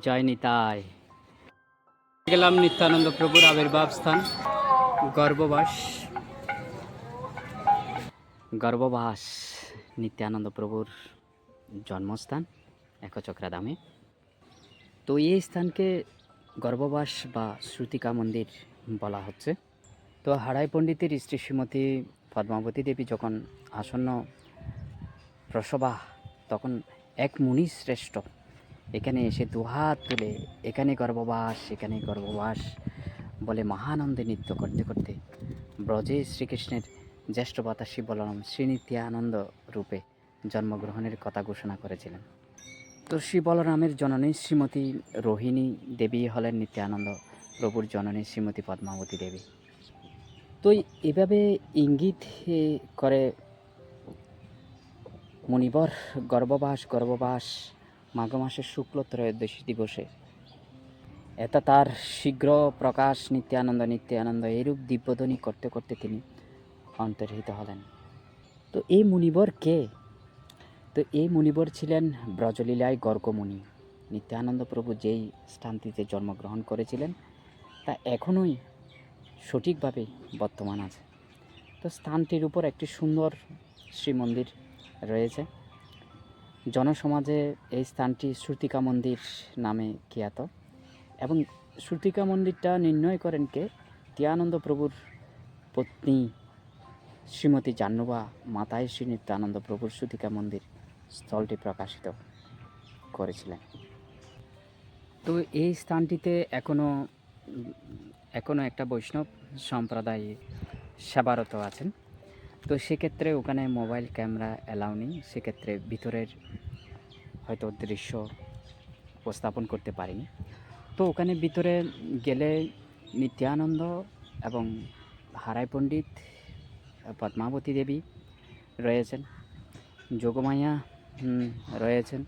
জয় নিতাই গেলাম নিত্যানন্দ প্রভুর আবির্ভাব স্থান, গর্ভবাস। গর্ভবাস, নিত্যানন্দ প্রভুর জন্মস্থান একচক্রা দামে তো এই স্থানকে গর্ভবাস বা শ্রুতিকা মন্দির বলা হচ্ছে। তো হাড়াই পণ্ডিতের স্ত্রী শ্রীমতী পদ্মাবতী দেবী যখন আসন্ন প্রসবা, তখন এক মুনি শ্রেষ্ঠ। এখানে এসে দুহাত তুলে এখানে গর্ভবাস এখানে গর্ভবাস বলে মহানন্দে নৃত্য করতে করতে ব্রজে শ্রীকৃষ্ণের জ্যেষ্ঠ বাতাসী বলরাম শ্রীনিত্যানন্দ রূপে জন্মগ্রহণের কথা ঘোষণা করেছিলেন। তো শ্রী বলরামের জননী শ্রীমতী রোহিণী দেবী হলেন নিত্যানন্দ প্রভুর জননী শ্রীমতী পদ্মাবতী দেবী। তো এভাবে ইঙ্গিত করে মণিবর গর্ভবাস গর্ভবাস মাঘ মাসের শুক্ল ত্রয়োদশী দিবসে। এটা তার শীঘ্র প্রকাশ, নিত্যানন্দ নিত্যানন্দ এইরূপ দিব্যধ্বনি করতে করতে তিনি অন্তর্হিত হলেন। তো এই মুনিবর কে? তো এই মুনিবর ছিলেন ব্রজলীলায় গর্গমুনি। নিত্যানন্দ প্রভু যেই স্থানটিতে জন্মগ্রহণ করেছিলেন, তা এখনোই সঠিকভাবে বর্তমান আছে। তো স্থানটির উপর একটি সুন্দর শ্রীমন্দির রয়েছে। জনসমাজে এই স্থানটি শ্রুতিকা মন্দির নামে খ্যাত এবং শ্রুতিকা মন্দিরটা নির্ণয় করেন কে? তিয়ানন্দ প্রভুর পত্নী শ্রীমতী জাহ্নবা মাতায় শ্রী নিত্যানন্দ প্রভুর শ্রুতিকা মন্দির স্থলটি প্রকাশিত করেছিলেন। তো এই স্থানটিতে এখনও এখনও একটা বৈষ্ণব সম্প্রদায় সেবারত আছেন। তো সেক্ষেত্রে ওখানে মোবাইল ক্যামেরা অ্যালাউ নেই। সেক্ষেত্রে ভিতরের হয়তো দৃশ্য উপস্থাপন করতে পারিনি। তো ওখানে ভিতরে গেলে নিত্যানন্দ এবং হারাই পণ্ডিত, পদ্মাবতী দেবী রয়েছেন। যোগমায়া রয়েছেন।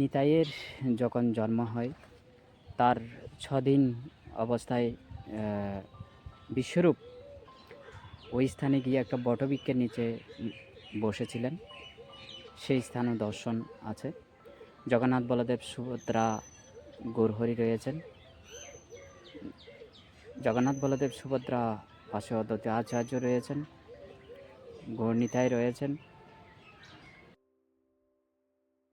নিতাইয়ের যখন জন্ম হয়, তার ছদিন অবস্থায় বিশ্বরূপ ওই স্থানে গিয়ে একটা বটবৃক্ষের নিচে বসেছিলেন। সেই স্থানও দর্শন আছে। জগন্নাথ বলদেব সুভদ্রা গোরহরি রয়েছেন। জগন্নাথ বলদেব সুভদ্রা পাশে অদ্বৈত আচার্য রয়েছেন। গৌরনীতায় রয়েছেন।